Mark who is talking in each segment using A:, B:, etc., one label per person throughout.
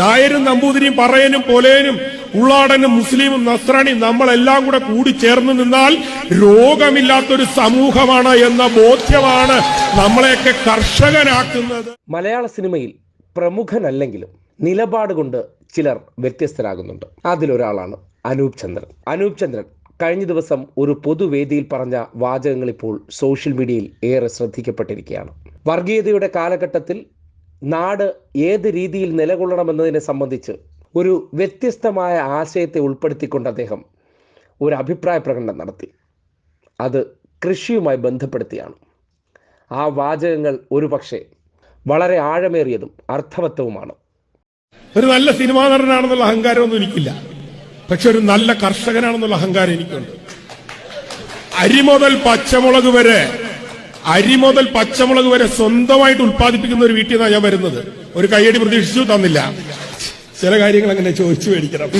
A: നായരും നമ്പൂതിരിയും പറയനും പോലേനും ഉള്ളാടനും മുസ്ലിമും നസ്രാണിയും നമ്മളെല്ലാം കൂടെ കൂടി ചേർന്ന് നിന്നാൽ രോഗമില്ലാത്തൊരു സമൂഹമാണ് എന്ന ബോധ്യമാണ് നമ്മളെയൊക്കെ കർഷകനാക്കുന്നത്.
B: മലയാള സിനിമയിൽ പ്രമുഖനല്ലെങ്കിലും നിലപാട് കൊണ്ട് ചിലർ വ്യത്യസ്തരാകുന്നുണ്ട്. അതിലൊരാളാണ് അനൂപ് ചന്ദ്രൻ. അനൂപ് ചന്ദ്രൻ കഴിഞ്ഞ ദിവസം ഒരു പൊതുവേദിയിൽ പറഞ്ഞ വാചകങ്ങൾ ഇപ്പോൾ സോഷ്യൽ മീഡിയയിൽ ഏറെ ശ്രദ്ധിക്കപ്പെട്ടിരിക്കുകയാണ്. വർഗീയതയുടെ കാലഘട്ടത്തിൽ നാട് ഏത് രീതിയിൽ നിലകൊള്ളണമെന്നതിനെ സംബന്ധിച്ച് ഒരു വ്യത്യസ്തമായ ആശയത്തെ ഉൾപ്പെടുത്തിക്കൊണ്ട് അദ്ദേഹം ഒരു അഭിപ്രായ പ്രകടനം നടത്തി. അത് കൃഷിയുമായി ബന്ധപ്പെടുത്തിയാണ്. ആ വാചകങ്ങൾ ഒരുപക്ഷെ വളരെ ആഴമേറിയതും അർത്ഥവത്വവുമാണ്
A: ഒരു നല്ല സിനിമാ നടനാണെന്നുള്ള അഹങ്കാരമൊന്നും എനിക്കില്ല. പക്ഷെ ഒരു നല്ല കർഷകനാണെന്നുള്ള അഹങ്കാരം എനിക്കുണ്ട്. അരി മുതൽ പച്ചമുളക് വരെ അരി മുതൽ പച്ചമുളക് വരെ സ്വന്തമായിട്ട് ഉത്പാദിപ്പിക്കുന്ന ഒരു വീട്ടിൽ നിന്നാണ് ഞാൻ വരുന്നത്. ഒരു കയ്യടി പ്രതീക്ഷിച്ചു തന്നില്ല. ചില കാര്യങ്ങൾ അങ്ങനെ ചോദിച്ചു മേടിക്കണം.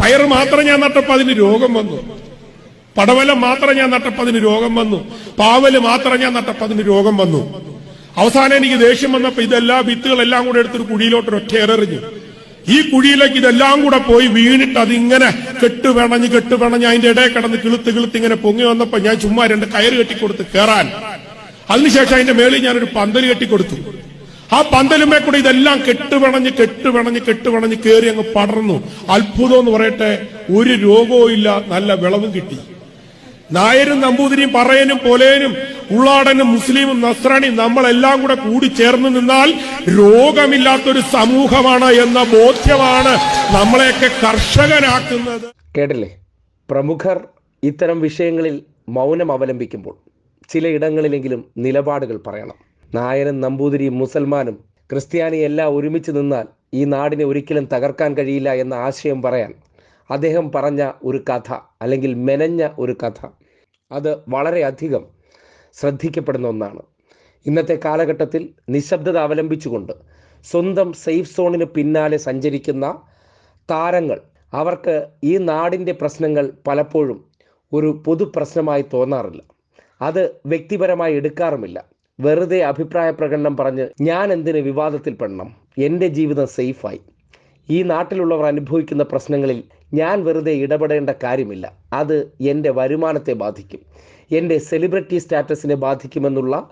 A: പയർ മാത്രം ഞാൻ നട്ടപ്പോ അതിന് രോഗം വന്നു. പടവലം മാത്രം ഞാൻ നട്ടപ്പോ അതിന് രോഗം വന്നു. പാവൽ മാത്രം ഞാൻ നട്ടപ്പോ അതിന് രോഗം വന്നു. അവസാനം എനിക്ക് ദേഷ്യം വന്നപ്പോ ഇതെല്ലാ വിത്തുകളെല്ലാം കൂടെ എടുത്തൊരു കുഴിയിലോട്ട് ഒറ്റ ഈ കുഴിയിലേക്ക് ഇതെല്ലാം കൂടെ പോയി വീണിട്ട് അതിങ്ങനെ കെട്ടുപിണഞ്ഞ് വേണഞ്ഞ് കെട്ട് വേണഞ്ഞ് അതിന്റെ ഇടയിൽ കിടന്ന് കിളുത്ത് കിളുത്ത് ഇങ്ങനെ പൊങ്ങി വന്നപ്പോ ഞാൻ ചുമ്മാ രണ്ട് കയറ് കെട്ടിക്കൊടുത്ത് കയറാൻ അതിനുശേഷം അതിന്റെ മേളിൽ ഞാനൊരു പന്തൽ കെട്ടിക്കൊടുത്തു. ആ പന്തലുമേ കൂടെ ഇതെല്ലാം കെട്ടുപിണഞ്ഞ് കെട്ടുപിണഞ്ഞ് കെട്ടുപിണഞ്ഞ് കയറി അങ്ങ് പടർന്നു. അത്ഭുതം എന്ന് പറയട്ടെ ഒരു രോഗവും ഇല്ല നല്ല വിളവും കിട്ടി. നായരും നമ്പൂതിരിയും പറയനും പോലേനും ഉള്ളാടനും മുസ്ലിമും നസ്രാണിയും നമ്മളെല്ലാം കൂടെ കൂടി ചേർന്ന് നിന്നാൽ രോഗമില്ലാത്തൊരു സമൂഹമാണ് എന്ന ബോധ്യമാണ് നമ്മളെയൊക്കെ കർഷകനാക്കുന്നത്.
B: കേട്ടില്ലേ? പ്രമുഖർ ഇത്തരം വിഷയങ്ങളിൽ മൗനം അവലംബിക്കുമ്പോൾ. ചിലയിടങ്ങളിലെങ്കിലും നിലപാടുകൾ പറയണം. നായനും നമ്പൂതിരിയും മുസൽമാനും ക്രിസ്ത്യാനി എല്ലാം ഒരുമിച്ച് നിന്നാൽ ഈ നാടിനെ ഒരിക്കലും തകർക്കാൻ കഴിയില്ല എന്ന ആശയം പറയാൻ അദ്ദേഹം പറഞ്ഞ ഒരു കഥ അല്ലെങ്കിൽ മെനഞ്ഞ ഒരു കഥ. അത് വളരെയധികം ശ്രദ്ധിക്കപ്പെടുന്ന ഒന്നാണ്. ഇന്നത്തെ കാലഘട്ടത്തിൽ നിശബ്ദത അവലംബിച്ചുകൊണ്ട് സ്വന്തം സേഫ് സോണിന് പിന്നാലെ സഞ്ചരിക്കുന്ന താരങ്ങൾ അവർക്ക് ഈ നാടിന്റെ പ്രശ്നങ്ങൾ പലപ്പോഴും ഒരു പൊതു പ്രശ്നമായി തോന്നാറില്ല. അത് വ്യക്തിപരമായി എടുക്കാറുമില്ല. വെറുതെ അഭിപ്രായ പ്രകടനം പറഞ്ഞ് ഞാൻ എന്തിന് വിവാദത്തിൽ പെടണം? എന്റെ ജീവിതം സേഫായി. ഈ നാട്ടിലുള്ളവർ അനുഭവിക്കുന്ന പ്രശ്നങ്ങളിൽ ഞാൻ വെറുതെ ഇടപെടേണ്ട കാര്യമില്ല. അത് എന്റെ വരുമാനത്തെ ബാധിക്കും. എന്റെ സെലിബ്രിറ്റി സ്റ്റാറ്റസിനെ ബാധിക്കുമെന്നുള്ള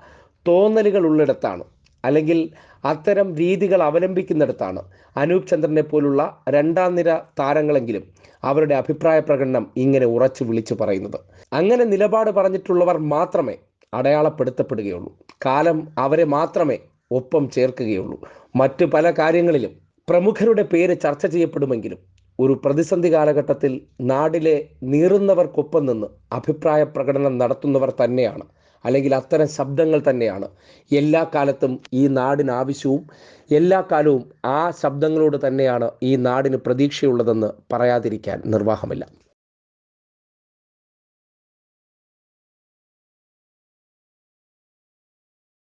B: തോന്നലുകൾ ഉള്ളിടത്താണ്. അല്ലെങ്കിൽ അത്തരം രീതികൾ അവലംബിക്കുന്നിടത്താണ് അനൂപ് ചന്ദ്രനെ പോലുള്ള രണ്ടാം നിര താരങ്ങളെങ്കിലും അവരുടെ അഭിപ്രായ പ്രകടനം ഇങ്ങനെ ഉറച്ചു വിളിച്ചു പറയുന്നത്. അങ്ങനെ നിലപാട് പറഞ്ഞിട്ടുള്ളവർ മാത്രമേ അടയാളപ്പെടുത്തപ്പെടുകയുള്ളൂ. കാലം അവരെ മാത്രമേ ഒപ്പം ചേർക്കുകയുള്ളൂ. മറ്റു പല കാര്യങ്ങളിലും പ്രമുഖരുടെ പേര് ചർച്ച ചെയ്യപ്പെടുമെങ്കിലും ഒരു പ്രതിസന്ധി കാലഘട്ടത്തിൽ നാടിലെ നീറുന്നവർക്കൊപ്പം നിന്ന് അഭിപ്രായ പ്രകടനം നടത്തുന്നവർ തന്നെയാണ്. അല്ലെങ്കിൽ അത്തരം ശബ്ദങ്ങൾ തന്നെയാണ്. എല്ലാ കാലത്തും ഈ നാടിന് ആവശ്യവും എല്ലാ കാലവും ആ ശബ്ദങ്ങളോട് തന്നെയാണ് ഈ നാടിന് പ്രതീക്ഷയുള്ളതെന്ന് പറയാതിരിക്കാൻ നിർവാഹമില്ല.